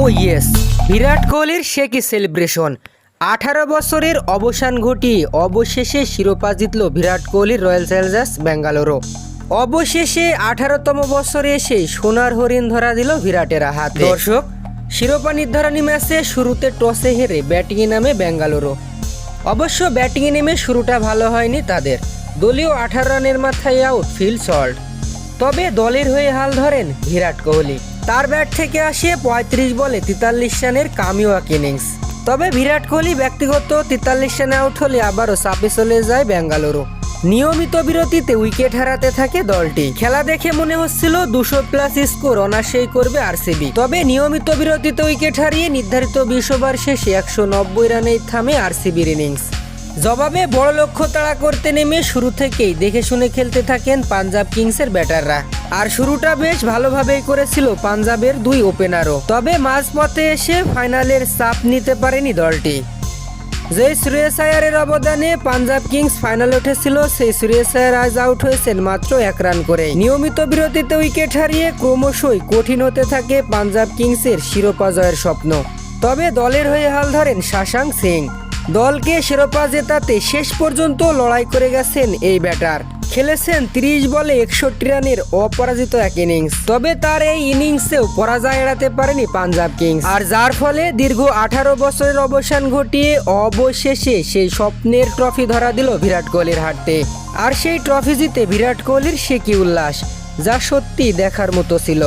ও yes বিরাট কোহলির সে কি celebration আঠারো বছরের অবসান ঘটিয়ে অবশেষে শিরোপা জিতল বিরাট কোহলির রয়্যাল চ্যালেঞ্জার্স বেঙ্গালুরু অবশেষে আঠারোতম বছরে এসে সোনার হরিণ ধরা দিল বিরাটের হাতে। দর্শক, শিরোপা নির্ধারণী ম্যাচে শুরুতে টসে হেরে ব্যাটিংয়ে নামে বেঙ্গালুরু অবশ্য ব্যাটিংয়ে নেমে শুরুটা ভালো হয়নি তাদের। দলীয় আঠারো রানের মাথায় আউট ফিল সল্ট তবে দলের হয়ে হাল ধরেন বিরাট কোহলি। তার ব্যাট থেকে আসে পঁয়ত্রিশ বলে তেতাল্লিশ রানের কামিওয়াক ইনিংস। তবে বিরাট কোহলি ব্যক্তিগত তেতাল্লিশ রানে আউট হলে আবারও চাপে চলে যায় বেঙ্গালুরু। নিয়মিত বিরতিতে উইকেট হারাতে থাকে দলটি। খেলা দেখে মনে হচ্ছিল দুশো প্লাস স্কোর অনায়াসেই করবে আরসিবি। তবে নিয়মিত বিরতিতে উইকেট হারিয়ে নির্ধারিত বিশ ওভার শেষে একশো নব্বই রানেই থামে আরসিবির ইনিংস। জবাবে বড় লক্ষ্য তাড়া করতে নেমে শুরু থেকেই দেখে শুনে খেলতে থাকেন পাঞ্জাব কিংসের ব্যাটাররা। আর শুরুটা বেশ ভালোভাবেই করেছিল পাঞ্জাবের দুই ওপেনারও। তবে মাঝপথে এসে ফাইনালের চাপ নিতে পারেনি দলটি। যে শ্রেয়স আয়ারের অবদানে পাঞ্জাব কিংস ফাইনালে উঠেছিল, সেই শ্রেয়স আয়ার আজ আউট হয়েছেন মাত্র এক রান করে। নিয়মিত বিরতিতে উইকেট হারিয়ে ক্রমশই কঠিন হতে থাকে পাঞ্জাব কিংসের শিরোপা জয়ের স্বপ্ন। তবে দলের হয়ে হাল ধরেন শাশাং সিং। দলকে শিরোপা জেতাতে শেষ পর্যন্ত লড়াই করে গেছেন এই ব্যাটার। খেলেছেন তিরিশ বলে একষট্টি রানের অপরাজিত এক ইনিংস। তবে তার এই ইনিংসেও পরাজয় এড়াতে পারেনি পাঞ্জাব কিংস। আর যার ফলে দীর্ঘ আঠারো বছরের অবসান ঘটিয়ে অবশেষে সেই স্বপ্নের ট্রফি ধরা দিল বিরাট কোহলির হাতে। আর সেই ট্রফি জিতে বিরাট কোহলির সে কি উল্লাস, যা সত্যি দেখার মতো ছিল।